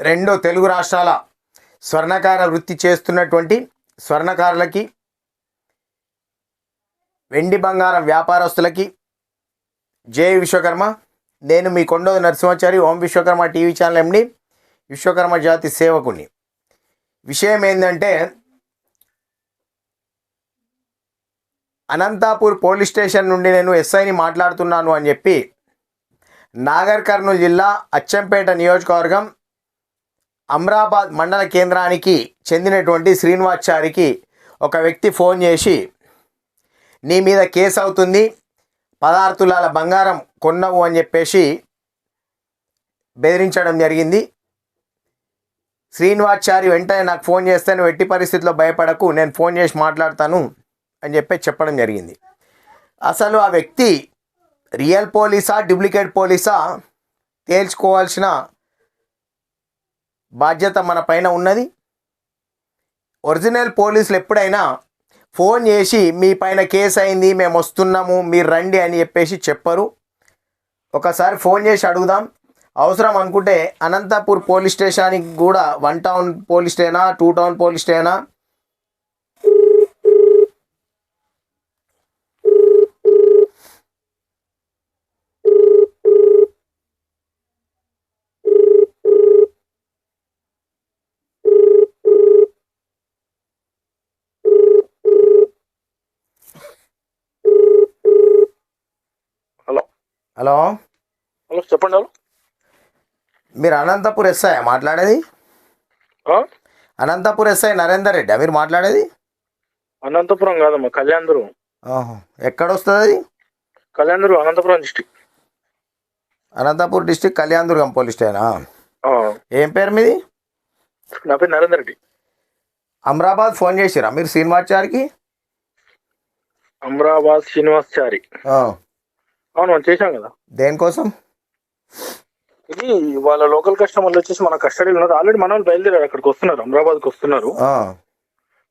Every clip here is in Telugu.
రెండు తెలుగు రాష్ట్రాల స్వర్ణకార వృత్తి చేస్తున్నటువంటి స్వర్ణకారులకి వెండి బంగారం వ్యాపారస్తులకి జే విశ్వకర్మ. నేను మీ Kondodi Narasimhachari Om Vishwakarma TV channel MD Vishwakarma జాతి సేవకుని విషయం ఏంటంటే అనంతాపూర్ పోలీస్ స్టేషన్ నుండి నేను ఎస్ఐని మాట్లాడుతున్నాను అని చెప్పి నాగర్ కర్నూలు జిల్లా అచ్చంపేట నియోజకవర్గం అమ్రాబాద్ మండల కేంద్రానికి చెందినటువంటి శ్రీనివాచారికి ఒక వ్యక్తి ఫోన్ చేసి నీ మీద కేసు అవుతుంది పదహారు తులాల బంగారం కొన్నావు అని చెప్పేసి బెదిరించడం జరిగింది. శ్రీనివాచారి వెంటనే నాకు ఫోన్ చేస్తే ఎట్టి పరిస్థితిలో భయపడకు నేను ఫోన్ చేసి మాట్లాడతాను అని చెప్పి చెప్పడం జరిగింది. అసలు ఆ వ్యక్తి రియల్ పోలీసా డూప్లికేట్ పోలీసా? తేల్చుకోవాల్సిన బాధ్యత మన పైన ఉన్నది. ఒరిజినల్ పోలీసులు ఎప్పుడైనా ఫోన్ చేసి మీ పైన కేసు అయింది మేము వస్తున్నాము మీరు రండి అని చెప్పేసి చెప్పరు. ఒకసారి ఫోన్ చేసి అడుగుదాం. అవసరం అనుకుంటే అనంతపూర్ పోలీస్ స్టేషన్కి కూడా వన్ టౌన్ పోలీస్ స్టేనా టూ టౌన్ పోలీస్ స్టేనా హలో? హలో చెప్పండి హలో. మీరు అనంతపూర్ ఎస్ఐ మాట్లాడేది? అనంతపూర్ ఎస్ఐ నరేందర్ రెడ్డి మీరు మాట్లాడేది? అనంతపురం కాదమ్మా కళ్యాణదురు ఆహా. ఎక్కడ వస్తుంది అది కళ్యాణదురు Anantapuram district Anantapur district Kalyanadurgam police స్టేనా ఏం పేరు మీది? నా పేరు నరేందర్ రెడ్డి. అమరాబాద్ ఫోన్ చేసిరా మీరు శ్రీనివాచారికి అమరాబాద్ శ్రీనివాస్ చారి. అవును మనం చేశాం కదా. దేనికోసం? ఇది వాళ్ళ లోకల్ కస్టమర్లు వచ్చేసి మన కస్టడీలో ఉన్నారు. ఆల్రెడీ మన వాళ్ళు బయలుదేరారు అక్కడికి వస్తున్నారు అమరాబాద్కి వస్తున్నారు.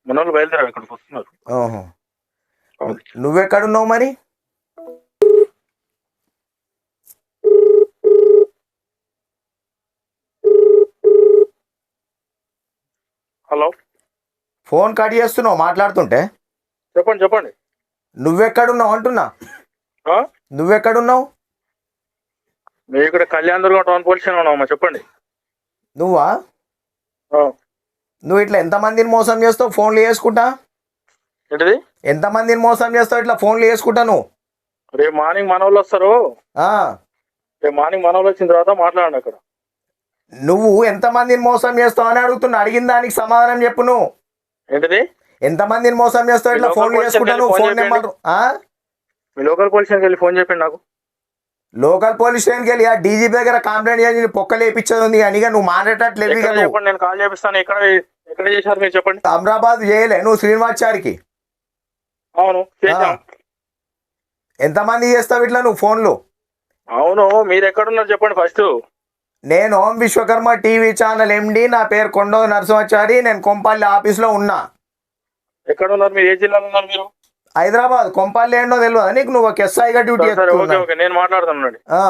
మన వాళ్ళు బయలుదేరారు అక్కడికి వస్తున్నారు. నువ్వెక్కడున్నావు మరి? హలో. ఫోన్ కట్ చేస్తున్నావు మాట్లాడుతుంటే? చెప్పండి చెప్పండి. నువ్వెక్కడున్నావు అంటున్నా? నువ్వెక్కడున్నావు? మేము ఇక్కడ కళ్యాణదుర్గం టౌన్ పోలీస్ ఉన్నామమ్మా చెప్పండి. నువ్వా. నువ్వు ఇట్లా ఎంతమందిని మోసం చేస్తావు? ఫోన్లు చేసుకుంటా? ఏంటిది? ఎంతమందిని మోసం చేస్తావు? ఇట్లా ఫోన్లు చేసుకుంటా నువ్వు? రేపు మార్నింగ్ మన వాళ్ళు వస్తారు. ఆ. రేపు మార్నింగ్ మన వాళ్ళు వచ్చిన తర్వాత మాట్లాడండి అక్కడ. నువ్వు ఎంతమందిని మోసం చేస్తావు అని అడుగుతున్నా. అడిగిన దానికి సమాధానం చెప్పు నువ్వు. ఏంటిది? ఎంతమందిని మోసం చేస్తావు? ఇట్లా ఫోన్లు చేసుకుంటా నువ్వు? Phone phone number. ఆ? మీ లోకల్ పోలీస్ స్టేషన్కి వెళ్ళి ఫోన్ చెప్పండి నాకు. లోకల్ పోలీస్ స్టేషన్కి వెళ్ళి ఆ డీజీపీ దగ్గర కంప్లైంట్ చేసి నీ పొక్కలు వేయించేది ఉంది కానీ నువ్వు నువ్వు. చెప్పండి నేను కాల్ చేపిస్తాను. ఎక్కడ ఎక్కడ చేశారు మీరు చెప్పండి. అమరాబాద్ చేయలే నువ్వు శ్రీనివాచారికి అవును ఎంతమంది చేస్తావు ఇట్లా నువ్వు ఫోన్లు? అవును మీరు ఎక్కడున్నారు చెప్పండి ఫస్ట్ నేను Om Vishwakarma TV channel MD నా పేరు కొండో నరసింహాచారి నేను కొంపల్లి ఆఫీస్లో ఉన్నా. ఎక్కడ ఉన్నారు మీరు? ఏ జిల్లాలో ఉన్నారు మీరు? హైదరాబాద్ కొంపల్లి ఏంటో తెలియదు నీకు నువ్వు ఒక ఎస్ఐగా డ్యూటీ నేను మాట్లాడుతున్నానండి ఆ.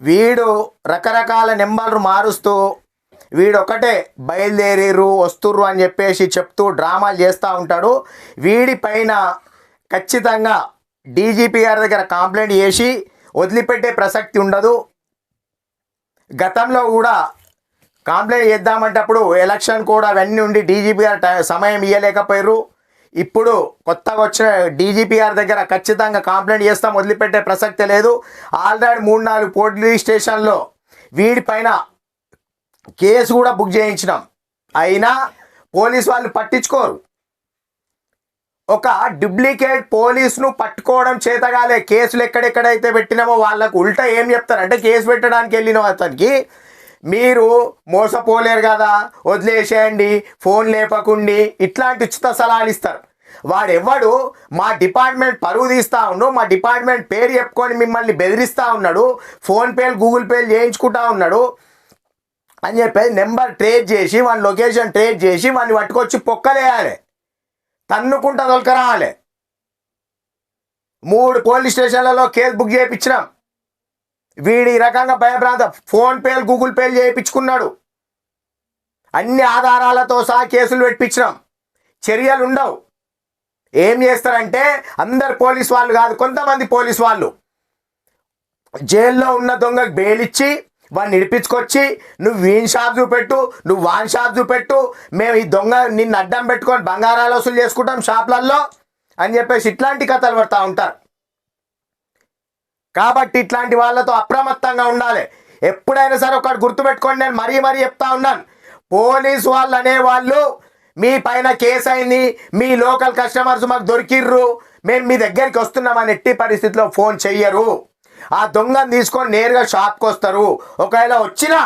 వీడు రకరకాల నెంబర్లు మారుస్తూ వీడు ఒకటే బయలుదేరిరు వస్తుర్రు అని చెప్పేసి చెప్తూ డ్రామాలు చేస్తూ ఉంటాడు. వీడి పైన ఖచ్చితంగా డీజీపీ గారి దగ్గర కంప్లైంట్ చేసి వదిలిపెట్టే ప్రసక్తి ఉండదు. గతంలో కూడా కంప్లైంట్ చేద్దామంటప్పుడు ఎలక్షన్ కూడా అవన్నీ ఉండి డీజీపీ గారు టై- సమయం ఇవ్వలేకపోయారు ఇప్పుడు కొత్తగా వచ్చిన డీజీపీ గారి దగ్గర ఖచ్చితంగా కంప్లైంట్ చేస్తాం వదిలిపెట్టే ప్రసక్తే లేదు. ఆల్రెడీ మూడు నాలుగు పోలీస్ స్టేషన్లో వీడిపైన కేసు కూడా బుక్ చేయించినాం. అయినా పోలీస్ వాళ్ళు పట్టించుకోరు. ఒక డూప్లికేట్ పోలీసును పట్టుకోవడం చేతగాలే. కేసులు ఎక్కడెక్కడైతే పెట్టినామో వాళ్ళకు ఉల్టా ఏం చెప్తారంటే కేసు పెట్టడానికి వెళ్ళిన అతనికి. మీరు మోసపోలేరు కదా వదిలేసేయండి ఫోన్ లేపకుండి ఇట్లాంటి ఉచిత సలహాలు ఇస్తారు. వాడెవ్వడు మా డిపార్ట్మెంట్ పరువు తీస్తా ఉండు మా డిపార్ట్మెంట్ పేరు చెప్పుకొని మిమ్మల్ని బెదిరిస్తూ ఉన్నాడు ఫోన్పేలు గూగుల్ పేలు చేయించుకుంటా ఉన్నాడు అని చెప్పేసి నెంబర్ ట్రేస్ చేసి వాని లొకేషన్ ట్రేస్ చేసి వాడిని పట్టుకొచ్చి పొక్కలేయాలి. తన్నుకుంటా తొలకరావాలి మూడు పోలీస్ స్టేషన్లలో కేసు బుక్ చేయించినాం వీడు ఈ రకంగా భయభ్రాంత. ఫోన్ పేలు గూగుల్ పేలు చేయించుకున్నాడు. అన్ని ఆధారాలతో సహా కేసులు పెట్టించినాం. చర్యలు ఉండవు. ఏం చేస్తారంటే అందరు పోలీస్ వాళ్ళు కాదు కొంతమంది పోలీస్ వాళ్ళు జైల్లో ఉన్న దొంగకు బెయిలిచ్చి వాడిని ఇడిపించుకొచ్చి నువ్వు వీన్ షాప్ చూపెట్టు నువ్వు వాన్ షాప్ చూపెట్టు మేము ఈ దొంగ నిన్ను అడ్డం పెట్టుకొని బంగారాలు వసూలు చేసుకుంటాం షాప్లల్లో అని చెప్పేసి ఇట్లాంటి కథలు పడతా ఉంటారు. కాబట్టి ఇట్లాంటి వాళ్ళతో అప్రమత్తంగా ఉండాలి. ఎప్పుడైనా సరే ఒకటి గుర్తుపెట్టుకోండి నేను మరీ మరీ చెప్తా ఉన్నాను. పోలీసు వాళ్ళు అనేవాళ్ళు మీ పైన కేసు అయింది మీ లోకల్ కస్టమర్స్ మాకు దొరికిర్రు మేము మీ దగ్గరికి వస్తున్నామని ఎట్టి పరిస్థితిలో ఫోన్ చెయ్యరు. ఆ దొంగను తీసుకొని నేరుగా షాప్కి వస్తారు. ఒకవేళ వచ్చినా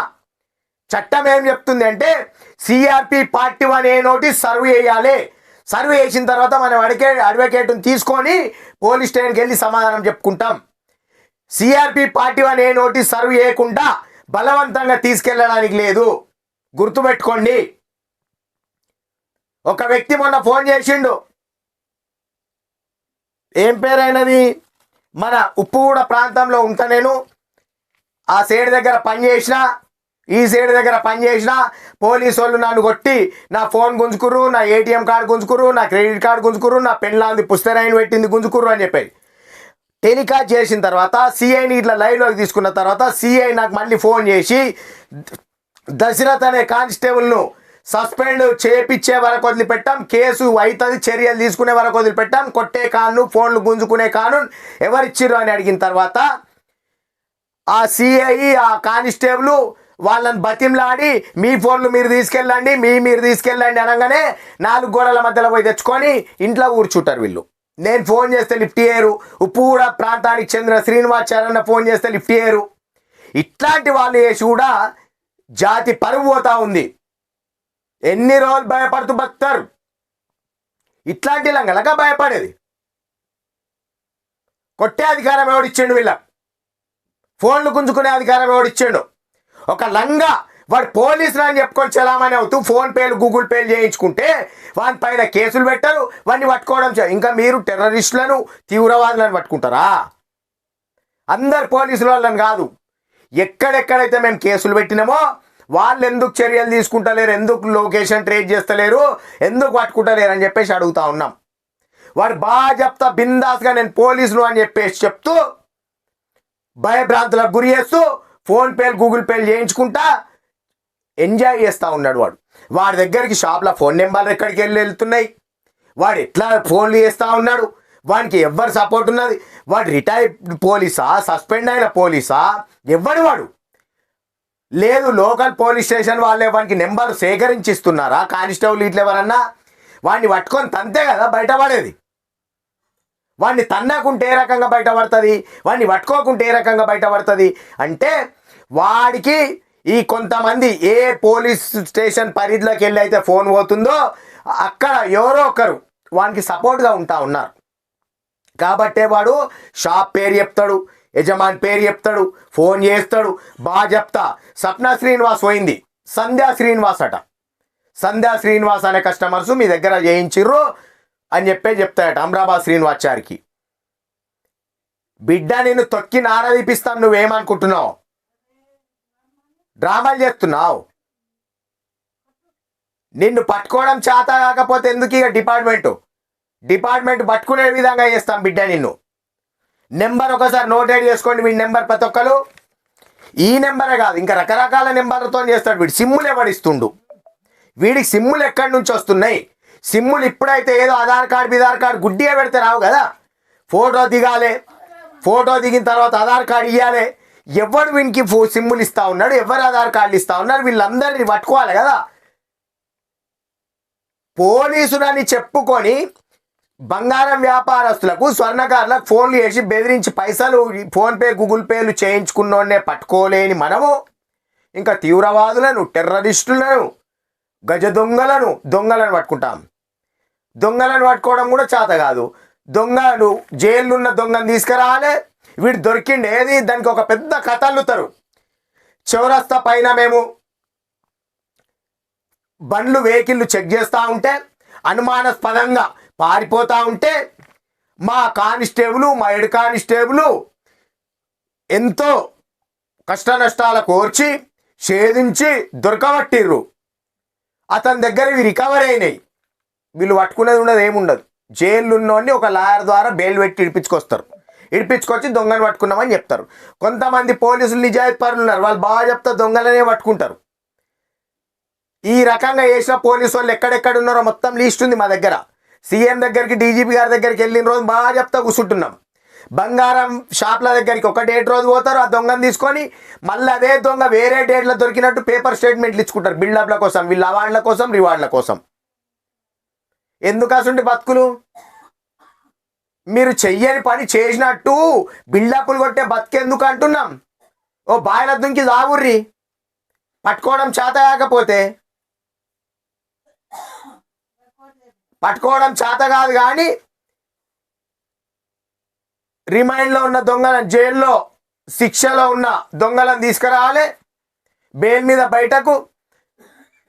చట్టం ఏం చెప్తుంది అంటే CRP party one A notice serve చేయాలి. సర్వ్ చేసిన తర్వాత మనం అడిగే అడ్వకేట్ని తీసుకొని పోలీస్ స్టేషన్కి వెళ్ళి సమాధానం చెప్పుకుంటాం. CRP party one notice serve చేయకుండా బలవంతంగా తీసుకెళ్ళడానికి లేదు. గుర్తుపెట్టుకోండి. ఒక వ్యక్తి మొన్న ఫోన్ చేసిండు. ఏం పేరైనది? మన ఉప్పుగూడ ప్రాంతంలో ఉంటా నేను. ఆ సైడ్ దగ్గర పనిచేసిన ఈ సైడ్ దగ్గర పని చేసిన పోలీసు వాళ్ళు నన్ను కొట్టి నా ఫోన్ గుంజుకురు నా ఏటీఎం కార్డు గుంజుకురు నా క్రెడిట్ కార్డు గుంజుకురు నా పెన్లాంది పుస్తరాయిని పెట్టింది గుంజుకురు అని చెప్పేది. టెలికాస్ట్ చేసిన తర్వాత సిఐని ఇట్లా లైవ్లోకి తీసుకున్న తర్వాత సిఐ నాకు మళ్ళీ ఫోన్ చేసి దశరథ్ అనే కానిస్టేబుల్ను సస్పెండ్ చేపించే వరకు వదిలిపెట్టాం కేసు అవుతుంది చర్యలు తీసుకునే వరకు వదిలిపెట్టాం కొట్టే కాను ఫోన్లు గుంజుకునే కాను ఎవరిచ్చిర్రు అని అడిగిన తర్వాత ఆ సిఐ ఆ కానిస్టేబుల్ వాళ్ళని బతింలాడి మీ ఫోన్లు మీరు తీసుకెళ్ళండి మీ మీరు తీసుకెళ్ళండి అనగానే నాలుగు గోడల మధ్యలో పోయి తెచ్చుకొని ఇంట్లో కూర్చుంటారు వీళ్ళు. నేను ఫోన్ చేస్తే లిఫ్ట్ చేయరు. ఉప్పుగూడ ప్రాంతానికి చెందిన శ్రీనివాచార్య ఫోన్ చేస్తే లిఫ్ట్ చేయరు. ఇట్లాంటి వాళ్ళు చేసి కూడా జాతి పరువు పోతా ఉంది. ఎన్ని రోజులు భయపడుతూ బతుకుతారు? ఇట్లాంటి లంగలగా భయపడేది. కొట్టే అధికారం ఎవడిచ్చిండు వీళ్ళ? ఫోన్లు గుంజుకునే అధికారం ఎవడిచ్చిండు? ఒక లంగా వాడు పోలీసులు అని చెప్పుకొని చలామణి అవుతూ ఫోన్ పేలు గూగుల్ పేలు చేయించుకుంటే వాని పైన కేసులు పెట్టరు వాడిని పట్టుకోవడం చే- ఇంకా మీరు టెర్రరిస్టులను తీవ్రవాదులను పట్టుకుంటారా? అందరు పోలీసుల వాళ్ళని కాదు. ఎక్కడెక్కడైతే మేము కేసులు పెట్టినామో వాళ్ళు ఎందుకు చర్యలు తీసుకుంటలేరు ఎందుకు లొకేషన్ ట్రేస్ చేస్తలేరు ఎందుకు పట్టుకుంటలేరు అని చెప్పేసి అడుగుతా ఉన్నాం. వాడు బాగా చెప్తా బిందాస్గా నేను పోలీసులు అని చెప్పేసి చెప్తూ భయభ్రాంతులకు గురి చేస్తూ ఫోన్ పేలు గూగుల్ పేలు చేయించుకుంటా ఎంజాయ్ చేస్తూ ఉన్నాడు వాడు. వాడి దగ్గరికి షాప్లో ఫోన్ నెంబర్లు ఎక్కడికి వెళ్ళి వెళ్తున్నాయి? వాడు ఎట్లా ఫోన్లు చేస్తూ ఉన్నాడు? వానికి ఎవరు సపోర్ట్ ఉన్నది? వాడు రిటైర్డ్ పోలీసా? సస్పెండ్ అయిన పోలీసా? ఎవడు వాడు? లేదు లోకల్ పోలీస్ స్టేషన్ వాళ్ళే వానికి నెంబర్ సేకరించి ఇస్తున్నారా కానిస్టేబుల్ ఇట్లా ఎవరన్నా? వాడిని పట్టుకొని తంతే కదా బయటపడేది. వాడిని తన్నకుంటే ఏ రకంగా బయటపడుతుంది? వాడిని పట్టుకోకుంటే ఏ రకంగా బయటపడుతుంది? అంటే వాడికి ఈ కొంతమంది ఏ పోలీస్ స్టేషన్ పరిధిలోకి వెళ్ళి అయితే ఫోన్ పోతుందో అక్కడ ఎవరో ఒకరు వానికి సపోర్ట్గా ఉంటా ఉన్నారు. కాబట్టే వాడు షాప్ పేరు చెప్తాడు యజమాని పేరు చెప్తాడు ఫోన్ చేస్తాడు. బాగా చెప్తా సప్న శ్రీనివాస్ పోయింది. సంధ్యా శ్రీనివాస్ అట. సంధ్యా శ్రీనివాస్ అనే కస్టమర్స్ మీ దగ్గర చేయించిర్రు అని చెప్పే చెప్తాడట అమరాబాద్ శ్రీనివాచారికి బిడ్డ నేను తొక్కి నారదీపిస్తాను నువ్వేమనుకుంటున్నావు? డ్రామాలు చేస్తున్నావు. నిన్ను పట్టుకోవడం చేత కాకపోతే ఎందుకు ఇక డిపార్ట్మెంటు? డిపార్ట్మెంట్ పట్టుకునే విధంగా చేస్తాం బిడ్డ నిన్ను. నెంబర్ ఒకసారి నోటెడ్ చేసుకోండి వీడి నెంబర్ ప్రతి ఒక్కరు. ఈ నెంబరే కాదు ఇంకా రకరకాల నెంబర్లతో చేస్తాడు వీడు. సిమ్ములు ఎవడిస్తుండు వీడికి సిమ్ములు ఎక్కడి నుంచి వస్తున్నాయి? సిమ్ములు ఇప్పుడైతే ఏదో ఆధార్ కార్డు బిధార్ కార్డు గుడ్డిగా పెడితే రావు కదా? ఫోటో దిగాలి. ఫోటో దిగిన తర్వాత ఆధార్ కార్డు ఇవ్వాలి ఎవడు వీనికి ఫో సిమ్ములు ఇస్తా ఉన్నాడు ఎవరు ఆధార్ కార్డులు ఇస్తా ఉన్నారు వీళ్ళందరినీ పట్టుకోవాలి కదా. పోలీసులని చెప్పుకొని బంగారం వ్యాపారస్తులకు స్వర్ణకారులకు ఫోన్లు చేసి బెదిరించి పైసలు ఫోన్పే గూగుల్ పేలు చేయించుకున్నోడనే పట్టుకోలేని మనము. ఇంకా తీవ్రవాదులను టెర్రరిస్టులను గజ దొంగలను దొంగలను పట్టుకుంటాం. దొంగలను పట్టుకోవడం కూడా చేత కాదు. దొంగలు జైలున్న ఉన్న దొంగను తీసుకురాలే వీడు దొరికిండు. ఏది? దానికి ఒక పెద్ద కథ అల్లుతారు. చౌరస్తా పైన మేము బండ్లు వెహికల్లు చెక్ చేస్తూ ఉంటే అనుమానాస్పదంగా పారిపోతూ ఉంటే మా కానిస్టేబుల్ మా హెడ్ కానిస్టేబుల్ ఎంతో కష్ట నష్టాల కోర్చి ఛేదించి దొరకబట్టిర్రు. అతని దగ్గర ఇవి రికవర్ అయినాయి. వీళ్ళు పట్టుకునేది ఉండదు ఏముండదు. జైలు ఉన్నోడిని ఒక లాయర్ ద్వారా బెయిల్ పెట్టి ఇడిపించుకొస్తారు. ఇడిపించుకొచ్చి దొంగను పట్టుకున్నామని చెప్తారు. కొంతమంది పోలీసులు నిజాయితీ పరులు ఉన్నారు. వాళ్ళు బాగా చెప్తా దొంగలనే పట్టుకుంటారు. ఈ రకంగా చేసిన పోలీసు వాళ్ళు ఎక్కడెక్కడ ఉన్నారో మొత్తం లీస్ట్ ఉంది మా దగ్గర. సీఎం దగ్గరికి డీజీపీ గారి దగ్గరికి వెళ్ళిన రోజు బాగా చెప్తా కూర్చుంటున్నాం. బంగారం షాప్ల దగ్గరికి ఒక డేట్ రోజు పోతారు ఆ దొంగను తీసుకొని మళ్ళీ అదే దొంగ వేరే డేట్లో దొరికినట్టు పేపర్ స్టేట్మెంట్లు ఇచ్చుకుంటారు. బిల్డప్ల కోసం వీళ్ళ అవార్డుల కోసం రివార్డుల కోసం. ఎందుకు అసలు బతుకులు? మీరు చెయ్యని పని చేసినట్టు బిల్డప్లు కొట్టే బతికెందుకు అంటున్నాం? ఓ బాయిల దుంకి దావుర్రి పట్టుకోవడం చేత కాకపోతే పట్టుకోవడం చేత కాదు కానీ రిమైండ్లో ఉన్న దొంగలను జైల్లో శిక్షలో ఉన్న దొంగలను తీసుకురావాలి. బెయిల్ మీద బయటకు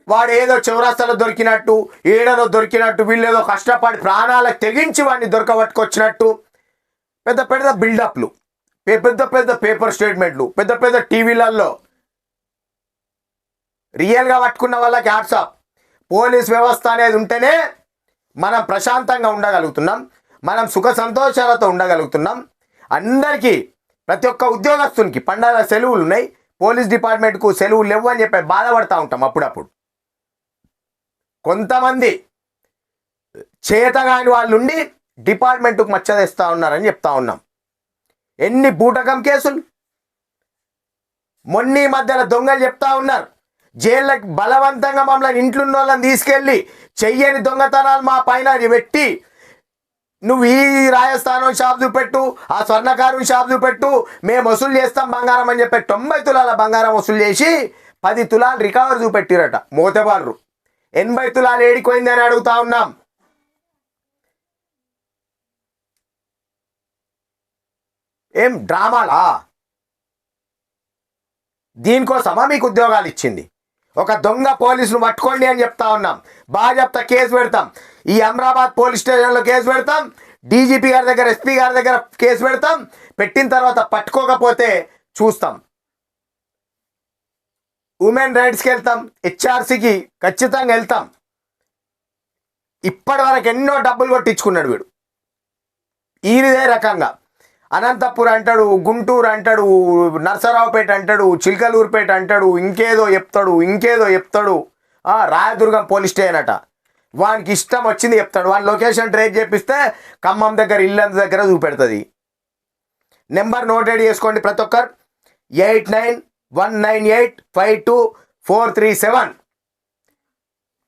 వాడు ఏదో చౌరాస్తాలో దొరికినట్టు ఏడలో దొరికినట్టు వీళ్ళు ఏదో కష్టపడి ప్రాణాలకు తెగించి వాడిని దొరకబట్టుకొచ్చినట్టు పెద్ద పెద్ద బిల్డప్లు పెద్ద పెద్ద పేపర్ స్టేట్మెంట్లు పెద్ద పెద్ద టీవీలలో రియల్గా పట్టుకున్న వాళ్ళకి హ్యాట్సాప్ పోలీస్ వ్యవస్థ అనేది ఉంటేనే మనం ప్రశాంతంగా ఉండగలుగుతున్నాం మనం సుఖ సంతోషాలతో ఉండగలుగుతున్నాం. అందరికీ ప్రతి ఒక్క ఉద్యోగస్తునికి పండగ సెలవులు ఉన్నాయి పోలీస్ డిపార్ట్మెంట్కు సెలవులు లేవు అని చెప్పి బాధపడతా ఉంటాం అప్పుడప్పుడు. కొంతమంది చేతగాని వాళ్ళు ఉండి డిపార్ట్మెంట్కు మచ్చదేస్తూ ఉన్నారని చెప్తా ఉన్నాం. ఎన్ని బూటకం కేసులు? మొన్న మధ్యలో మధ్యన దొంగలు చెప్తా ఉన్నారు. జైళ్ళకి బలవంతంగా మమ్మల్ని ఇంట్లున్న వాళ్ళని తీసుకెళ్ళి చెయ్యని దొంగతనాలు మా పైన పెట్టి నువ్వు ఈ రాజస్థానం షాప్ చూపెట్టు ఆ స్వర్ణకారు షాప్ చూపెట్టు మేము వసూలు చేస్తాం బంగారం అని చెప్పి తొంభై తులాల బంగారం వసూలు చేసి పది తులాలు రికవర్ చూపెట్టిరట. మోతబారు ఎనభై తులాలు ఏడిపోయింది అని అడుగుతా ఉన్నాం. ఏం డ్రామాలా? దీనికోసమా మీకు ఉద్యోగాలు ఇచ్చింది? ఒక దొంగ పోలీసులు పట్టుకోండి అని చెప్తా ఉన్నాం. బాగా చెప్తా కేసు పెడతాం. ఈ అమరాబాద్ పోలీస్ స్టేషన్లో కేసు పెడతాం. డీజీపీ గారి దగ్గర ఎస్పీ గారి దగ్గర కేసు పెడతాం. పెట్టిన తర్వాత పట్టుకోకపోతే చూస్తాం. ఉమెన్ రైట్స్కి వెళ్తాం హెచ్ఆర్సీకి ఖచ్చితంగా వెళ్తాం. ఇప్పటి వరకు ఎన్నో డబ్బులు కొట్టించుకున్నాడు వీడు. ఈయనదే రకంగా. అనంతపూర్ అంటాడు గుంటూరు అంటాడు నర్సరావుపేట అంటాడు చిల్కలూరుపేట అంటాడు ఇంకేదో చెప్తాడు ఇంకేదో చెప్తాడు. రాయదుర్గం పోలీస్ స్టేషన్ అట. వానికి ఇష్టం వచ్చింది చెప్తాడు. వాని లొకేషన్ ట్రేస్ చేపిస్తే ఖమ్మం దగ్గర ఇల్లంత దగ్గర చూపెడుతుంది. నెంబర్ నోటెడ్ చేసుకోండి ప్రతి ఒక్కరు. Eight nine one nine eight five two four three seven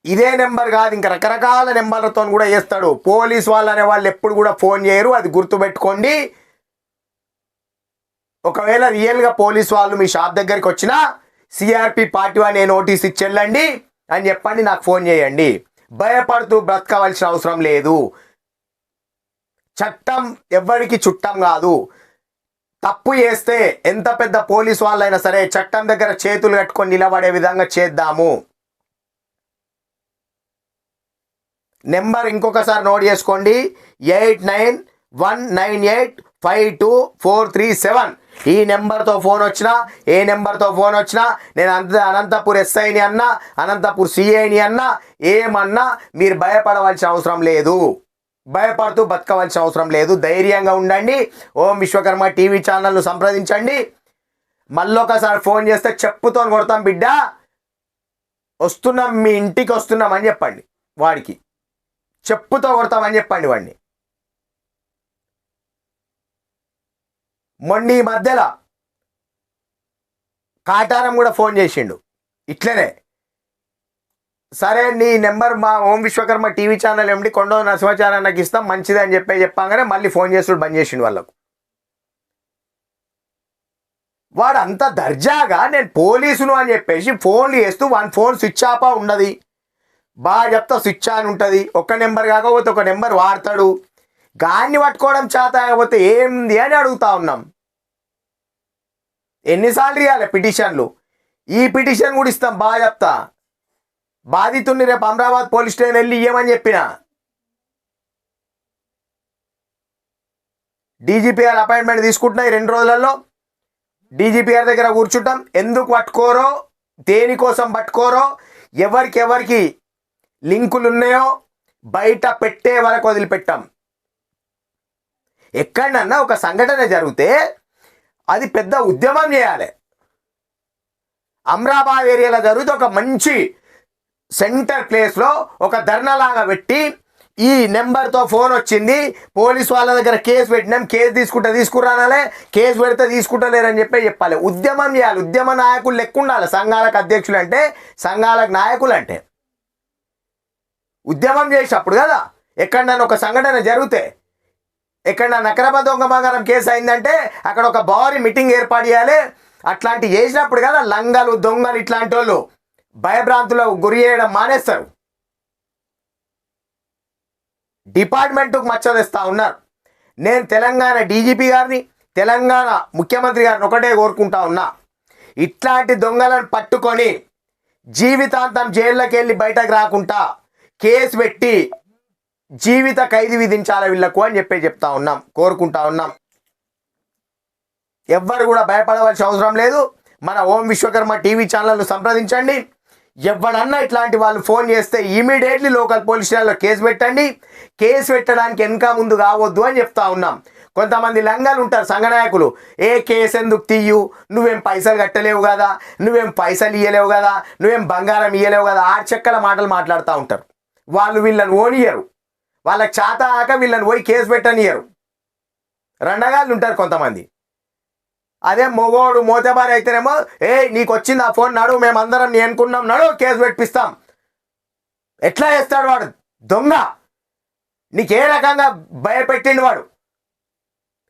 ఇదే నెంబర్ కాదు ఇంకా రకరకాల నెంబర్లతో కూడా చేస్తాడు. పోలీస్ వాళ్ళు అనే వాళ్ళు ఎప్పుడు కూడా ఫోన్ చేయరు అది గుర్తుపెట్టుకోండి. ఒకవేళ రియల్గా పోలీస్ వాళ్ళు మీ షాప్ దగ్గరికి వచ్చినా సిఆర్పి పార్టీ అనే నోటీస్ ఇచ్చెళ్ళండి అని చెప్పండి నాకు ఫోన్ చేయండి. భయపడుతూ బ్రతకవలసిన అవసరం లేదు. చట్టం ఎవ్వరికి చుట్టం కాదు. తప్పు చేస్తే ఎంత పెద్ద పోలీస్ వాళ్ళైనా సరే చట్టం దగ్గర చేతులు కట్టుకొని నిలబడే విధంగా చేద్దాము. నెంబర్ ఇంకొకసారి నోట్ చేసుకోండి. Eight nine one nine eight five two four three seven. ఈ నెంబర్తో ఫోన్ వచ్చినా ఏ నెంబర్తో ఫోన్ వచ్చినా నేను అంత అనంతపూర్ ఎస్ఐని అన్నా అనంతపూర్ సిఐని అన్నా ఏమన్నా మీరు భయపడవలసిన అవసరం లేదు. భయపడుతూ బతకవలసిన అవసరం లేదు. ధైర్యంగా ఉండండి. ఓం విశ్వకర్మ టీవీ ఛానల్ను సంప్రదించండి. మళ్ళొకసారి ఫోన్ చేస్తే చెప్పుతో కొడతాం బిడ్డ. వస్తున్నాం మీ ఇంటికి వస్తున్నాం అని చెప్పండి వాడికి. చెప్పుతో కొడతామని చెప్పండి వాడిని. మొన్న ఈ మధ్యలో కాటారం కూడా ఫోన్ చేసిండు. ఇట్లనే సరే నీ నెంబర్ మా ఓం విశ్వకర్మ టీవీ ఛానల్ ఏమిటి కొండ నరసింహాచార్య నాకు ఇస్తాం మంచిది అని చెప్పి చెప్పాగానే మళ్ళీ ఫోన్ చేసుడు బంద్ చేసిండు వాళ్ళకు. వాడు అంత దర్జాగా నేను పోలీసును అని చెప్పేసి ఫోన్లు చేస్తూ వాని ఫోన్ స్విచ్ ఆఫ్ ఉన్నది. బాగా చెప్తా స్విచ్ ఆన్ ఉంటుంది. ఒక నెంబర్ కాకపోతే ఒక నెంబర్ వాడతాడు. గాన్ని పట్టుకోవడం చేత కాకపోతే ఏంది అని అడుగుతా ఉన్నాం. ఎన్నిసార్లు ఇవ్వాలి పిటిషన్లు? ఈ పిటిషన్ కూడా ఇస్తాం బాగా చెప్తా. బాధితుడిని రేపు అమరాబాద్ పోలీస్ స్టేషన్ వెళ్ళి ఇయ్యమని చెప్పిన? డీజీపీఆర్ అపాయింట్మెంట్ తీసుకుంటున్నా ఈ రెండు రోజులలో. డీజీపీఆర్ దగ్గర కూర్చుంటాం. ఎందుకు పట్టుకోరో దేనికోసం పట్టుకోరో ఎవరికి ఎవరికి లింకులు ఉన్నాయో బయట పెట్టే వరకు వదిలిపెట్టాం. ఎక్కడన్నా ఒక సంఘటన జరిగితే అది పెద్ద ఉద్యమం చేయాలి. అమరాబాద్ ఏరియాలో జరిగితే ఒక మంచి సెంటర్ ప్లేస్లో ఒక ధర్నాలాగా పెట్టి ఈ నెంబర్తో ఫోన్ వచ్చింది. పోలీస్ వాళ్ళ దగ్గర కేసు పెట్టినాం. కేసు తీసుకుంటే తీసుకురానాలే కేసు పెడితే తీసుకుంటలేరని చెప్పి చెప్పాలి. ఉద్యమం చేయాలి. ఉద్యమ నాయకులు లెక్క ఉండాలి. సంఘాలకు అధ్యక్షులు అంటే సంఘాలకు నాయకులు అంటే. ఉద్యమం చేసినప్పుడు కదా ఎక్కడన్నా ఒక సంఘటన జరిగితే ఎక్కడ నకరబ దొంగ బంగారం కేసు అయిందంటే అక్కడ ఒక భారీ మీటింగ్ ఏర్పాటు చేయాలి. అట్లాంటి చేసినప్పుడు కదా లంగలు దొంగలు ఇట్లాంటి వాళ్ళు భయభ్రాంతులకు గురి చేయడం మానేస్తారు. డిపార్ట్మెంట్కు మచ్చదిస్తూ ఉన్నారు. నేను తెలంగాణ డీజీపీ గారిని తెలంగాణ ముఖ్యమంత్రి గారిని ఒకటే కోరుకుంటా ఉన్నా. ఇట్లాంటి దొంగలను పట్టుకొని జీవితాంతం జైల్లోకి వెళ్ళి బయటకు రాకుండా కేసు పెట్టి జీవిత ఖైదు విధించాలి వీళ్ళకు అని చెప్పి చెప్తా ఉన్నాం కోరుకుంటా ఉన్నాం. ఎవ్వరు కూడా భయపడవలసిన అవసరం లేదు. మన ఓం విశ్వకర్మ టీవీ ఛానల్ను సంప్రదించండి. ఎవడన్నా ఇట్లాంటి వాళ్ళు ఫోన్ చేస్తే ఇమీడియట్లీ లోకల్ పోలీస్ స్టేషన్లో కేసు పెట్టండి. కేసు పెట్టడానికి వెనక ముందు కావద్దు అని చెప్తా ఉన్నాం. కొంతమంది లంగాలు ఉంటారు సంఘనాయకులు ఏ కేసు ఎందుకు తీయు? నువ్వేం పైసలు కట్టలేవు కదా? నువ్వేం పైసలు ఇయ్యలేవు కదా? నువ్వేం బంగారం ఇయ్యలేవు కదా? ఆ చెక్కల మాటలు మాట్లాడుతూ ఉంటారు. వాళ్ళు వీళ్ళని ఓనియరు వాళ్ళకి చేత ఆక వీళ్ళని పోయి కేసు పెట్టనియరు రండగాళ్ళు ఉంటారు కొంతమంది. అదే మొగోడు మోతబారి అయితేనేమో ఏ నీకు వచ్చింది ఆ ఫోన్? నడు మేమందరం నేను అనుకున్నాం నడు కేసు పెట్టిస్తాం ఎట్లా చేస్తాడు వాడు? దొంగ. నీకు ఏ రకంగా భయపెట్టిండు వాడు.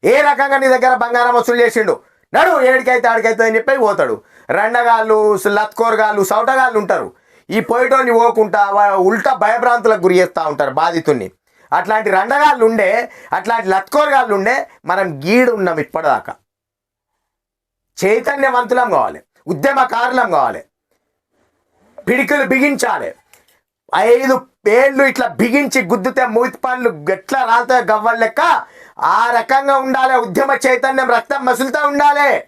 ఏ రకంగా నీ దగ్గర బంగారం వసూలు చేసిండు? నడు ఏడికైతే ఆడికైతే అని చెప్పి పోతాడు. రెండగాళ్ళు లత్కోరగాళ్ళు సౌటగాళ్ళు ఉంటారు. ఈ పోయిటోని పోకుండా ఉల్టా భయభ్రాంతులకు గురి చేస్తూ ఉంటారు బాధితుడిని అట్లాంటి రండగాళ్ళు ఉండే అట్లాంటి లత్కోరగాళ్ళు ఉండే మనం గీడు ఉన్నాం ఇప్పటిదాకా. చైతన్యవంతులం కావాలి. ఉద్యమకారులం కావాలి. పిడికలు బిగించాలి. ఐదు పేళ్ళు ఇట్లా బిగించి గుద్దుతే మూతి పళ్ళు ఎట్లా రాలుతాయి గవ్వలు లెక్క ఆ రకంగా ఉండాలి. ఉద్యమ చైతన్యం రక్తం మసులుతూ ఉండాలి.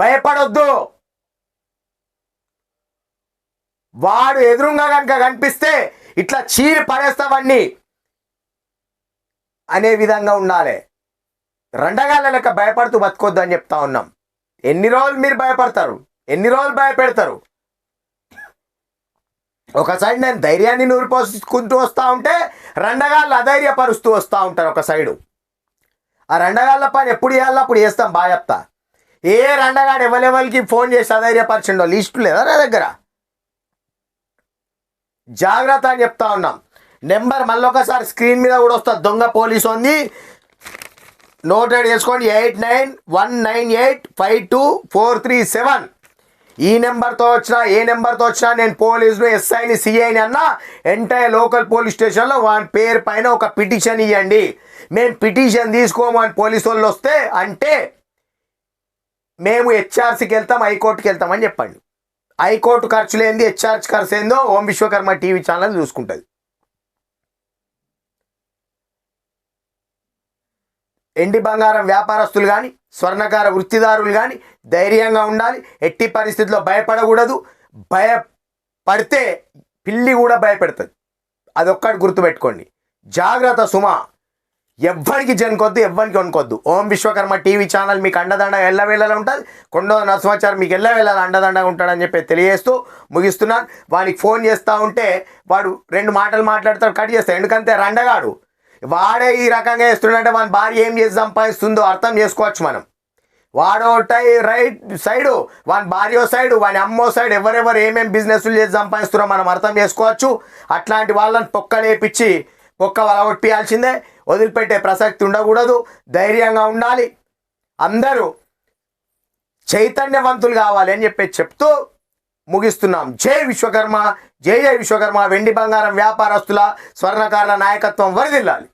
భయపడొద్దు. వాడు ఎదురుగా కనుక కనిపిస్తే ఇట్లా చీరి పడేస్తావన్నీ అనే విధంగా ఉండాలి. రెండగాళ్ళ లెక్క భయపడుతూ బతకొద్దు అని చెప్తా ఉన్నాం. ఎన్ని రోజులు మీరు భయపడతారు? ఎన్ని రోజులు భయపెడతారు? ఒక సైడ్ నేను ధైర్యాన్ని నూరిపోసుకుంటూ వస్తూ ఉంటే రెండగాళ్ళు అధైర్యపరుస్తూ వస్తూ ఉంటారు ఒక సైడు. ఆ రెండగాళ్ళ పని ఎప్పుడు చేయాలో అప్పుడు చేస్తాం బాగా చెప్తా. ఏ రెండగాడు ఎవరెవరికి ఫోన్ చేసి అధైర్యపరచండో లిస్టు లేదా నా దగ్గర? జాగ్రత్త అని చెప్తా ఉన్నాం. నెంబర్ మళ్ళీ ఒకసారి స్క్రీన్ మీద కూడా వస్తుంది దొంగ పోలీస్ ఉంది నోటెడ్ చేసుకోండి eight nine one nine eight five two four three seven. ఈ నెంబర్తో వచ్చినా ఏ నెంబర్తో వచ్చినా నేను పోలీసులు ఎస్ఐని సిఐని అన్నా ఎంటైర్ లోకల్ పోలీస్ స్టేషన్లో వాని పేరు పైన ఒక పిటిషన్ ఇవ్వండి మేము పిటిషన్ తీసుకోము అని పోలీసు వాళ్ళు వస్తే అంటే మేము హెచ్ఆర్సీకి వెళ్తాం హైకోర్టుకి వెళ్తామని చెప్పండి. హైకోర్టు ఖర్చు లేనిది హెచ్ఆర్సీ ఖర్చు ఏందో ఓం విశ్వకర్మ టీవీ ఛానల్ చూసుకుంటుంది. ఎండి బంగారం వ్యాపారస్తులు కానీ స్వర్ణకార వృత్తిదారులు కానీ ధైర్యంగా ఉండాలి. ఎట్టి పరిస్థితుల్లో భయపడకూడదు. భయపడితే పిల్లి కూడా భయపెడుతుంది. అదొక్కటి గుర్తుపెట్టుకోండి. జాగ్రత్త సుమ. ఎవ్వరికి జనుకొద్దు ఎవ్వరికి వనుకొద్దు ఓం విశ్వకర్మ టీవీ ఛానల్ మీకు అండదండ ఎల్లవేళలా ఉంటుంది. కొండో నరసింహాచారి మీకు ఎల్లవేళలా అండదండగా ఉంటాడని చెప్పి తెలియజేస్తూ ముగిస్తున్నాను. వానికి ఫోన్ చేస్తూ ఉంటే వాడు రెండు మాటలు మాట్లాడతాడు కట్ చేస్తాడు. ఎందుకంటే రండగాడు. వాడే ఈ రకంగా వేస్తున్నాడంటే మన భార్య ఏం చేసి సంపాదిస్తుందో అర్థం చేసుకోవచ్చు మనం. వాడో టై రైట్ సైడు వాని భార్యో సైడు వాని అమ్మో సైడ్ ఎవరెవరు ఏమేమి బిజినెస్లు చేసి సంపాదిస్తున్నారో మనం అర్థం చేసుకోవచ్చు. అట్లాంటి వాళ్ళని పొక్కలేపించి పొక్క వలగొట్టియాల్సిందే వదిలిపెట్టే ప్రసక్తి ఉండకూడదు. ధైర్యంగా ఉండాలి. అందరూ చైతన్యవంతులు కావాలి అని చెప్పి చెప్తూ ముగిస్తున్నాం. జై విశ్వకర్మ జై జై విశ్వకర్మ వెండి బంగారం వ్యాపారస్తుల స్వర్ణకారుల నాయకత్వం వరదిల్లాలి.